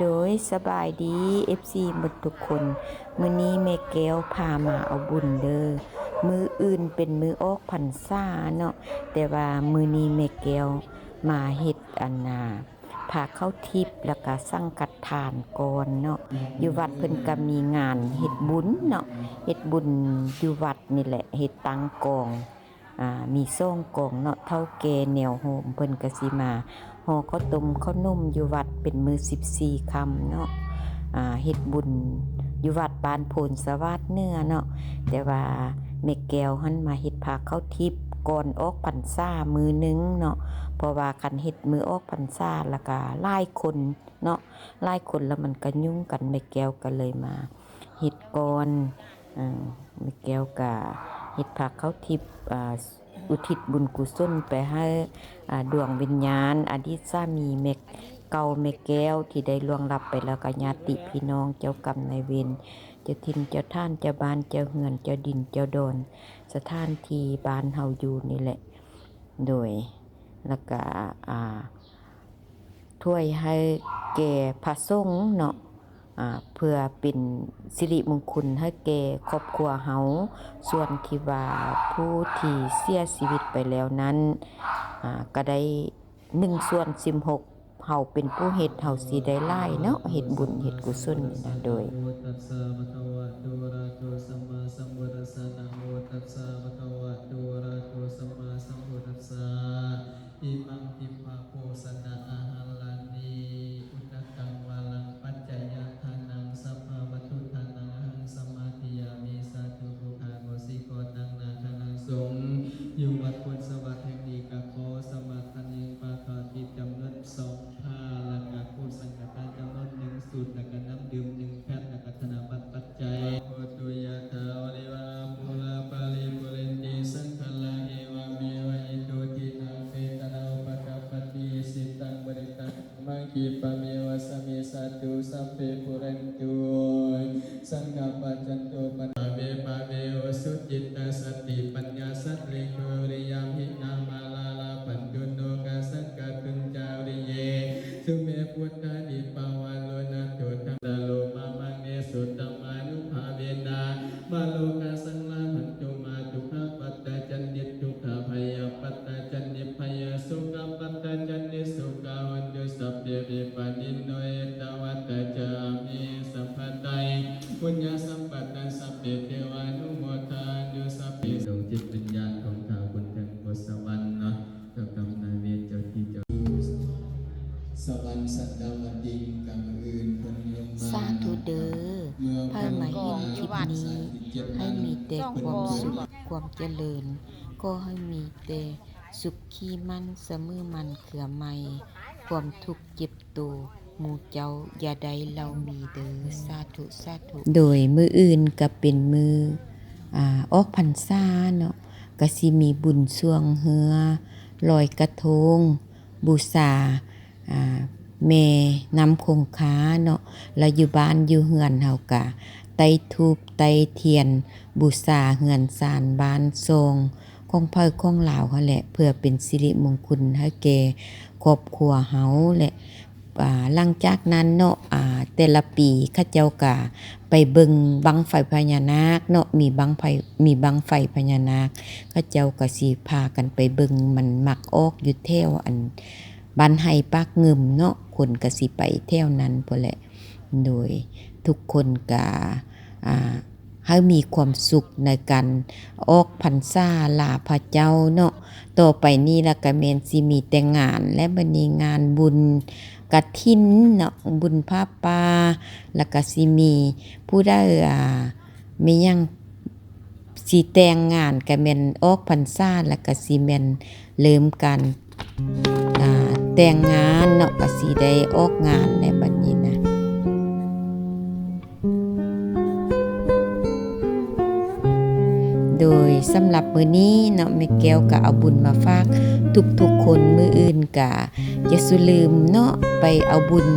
โดยสบายดี FC หมดทุกคน มื้อนี้แม่แก้วพามาเอาบุญเด้อมืออื่นเป็นมือออกพรรษาเนาะแต่ว่ามือนี้แม่แก้วมาเฮ็ดอันนาพาเข้าทิพย์แล้วก็สั่งกัดทานก่อนเนาะอยู่วัดเพิ่นก็มีงานเฮ็ดบุญเนาะเฮ็ดบุญอยู่วัดนี่แหละเฮ็ดตังกอง มีซ่งกองเนาะเท่าแก่แนวโฮมเพิ่นก็สิมาห่อข้าวต้มข้าวนุ่มอยู่วัดเป็นมือ14คำเนาะอ่าเฮ็ดบุญอยู่วัดบานโพนสวัสดเนื้อเนาะแต่ว่าแม่แก้วหันมาเฮ็ดพาข้าวทิพย์ก่อนออกพรรษามือหนึงเนาะเพราะว่าคันเฮ็ดมือออกพรรษาแล้วก็หลายคนเนาะหลายคนแล้วมันก็ยุ่งกันแม่แก้วก็เลยมาเฮ็ดก่อนอ่าแม่แก้วก็ เฮ็ดพาข้าทิพย์อุทิศบุญกุศลไปให้ดวงวิญญาณ อดีตสามีเมกเก่าเมกแก้วที่ได้ล่วงลับไปแล้วก็ญาติพี่น้องเจ้ากรรมนายเวรเจ้าทินเจ้าท่านเจ้าบ้านเจ้าเฮือนเจ้าดินเจ้าดอนสถานที่บ้านเฮาอยู่นี่แหละ โดยแล้วก็ถ้วยให้แก่พระสงฆ์เนาะ เพื่อเป็นสิริมงคลให้แก่ครอบครัวเฮาส่วนที่ว่าผู้ที่เสียชีวิตไปแล้วนั้นก็ได้หนึ่งส่วนสิบหกเฮาเป็นผู้เฮ็ดเฮาสิได้หลายเนาะเฮ็ดบุญเฮ็ดกุศลนี่นะโดย สงฆ์อยู่วัดพุทธสวัสดิ์แห่งนี้กะขอสมัครทันเองปาคาติจำนวนสองผ้าและกะคูสังฆทานจำนวนหนึ่งสูตรและกะน้ำดื่มหนึ่งแพ็คและกะธนบัตรปัจจัยโอตุยะถาวริวาปุราปาลิปุเรนติสังขลังเอวะเมวะอิโตทินังเปตนาอุปกปปติสิตังบริตังมังคีปะเมวะสมเมสาตุสัพเพปุเรนตุสังฆปัจจัน สุจิตตสติปัญญาสัตลิโกริยามหินามาลาลาปันตุโนกาสังกตุนจาริเย สุเมพุทธานิปาวาโลนาโตตังตโลมามังเนสุตตมานุภาเวนามาโลกาสังลาหันตุมาทุกขปัตตาจันนิทุกขพยาปัตตาจันนิพยาสุขปัตตาจันนิสุขวันตุสัพเพเวปานิโนเอตวัตตาจามิสัพพะไตปุญญาสัมปัตตาสัพเพเทวานุโมท นี้ให้มีแต่ความสุขความเจริญ ก็ให้มีแต่สุขขี้มันเสมอมันเขือไม่ความทุกข์เจ็บตัวหมู่เจ้าอย่าใดเรามีเด้อสาธุสาธุโดยมืออื่นก็เป็นมืออ่าออกพรรษาเนาะก็สิมีบุญสวงเฮือลอยกระทง บูชาอ่าแม่นำคงค้าเนาะแล้วอยู่บ้านอยู่เฮือนเฮากะ ไตทูบไตเทียน บูชาเฮือนสารบ้านทรงของเพิ่ของเหล่าเขาแหละ เพื่อเป็นสิริมงคลให้แก่ครอบครัวเฮาและอ่าหลังจากนั้นเนาะอ่าแต่ละปีข้าเจ้ากะไปเบิงบังไฟพญานาคเนาะมีบังไฟมีบังไฟพญานาคข้าเจ้าก็สิพากันไปเบิงมันมักออกอยู่แถวอันบ้านไห้ปากเงิมเนาะคนก็สิไปแถวนั้นพุ่นแหละโดย ทุกคนก็อ่าให้มีความสุขในการออกพรรษาลาพระเจ้าเนาะต่อไปนี้ละก็แม่นสิมีแต่งานและบันี้งานบุญกฐินเนาะบุญผ้าป่าล้วก็สิมี ผู้ได้อ่ามียังสิแต่งงานก็แม่นออกพรรษาแล้วก็สิแม่นเริ่มกันแต่งงานเนาะก็สิได้ออกงานในบัด โดยสำหรับมื้อนี้เนาะแม่แก้วก็เอาบุญมาฝากทุกๆคนมื้ออื่นก็อย่าสุลืมเนาะไปเอาบุญ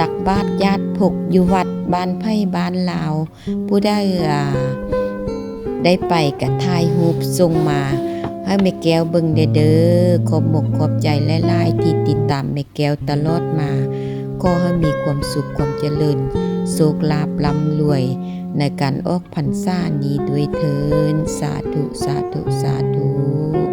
ตักบาตรญาติพกอยู่วัดบ้านไผ่บ้านลาว ผู้ได้อ่าได้ไปก็ถ่ายรูปส่งมาให้แม่แก้วเบิ่งเด้อเด้อขอบมกขอบใจหลายๆที่ติดตามแม่แก้วตลอดมาขขอให้มีความสุขความเจริญ โชคลาภลำรวย ในการออกพรรษานี้ด้วยเทินสาธุ สาธุ สาธุ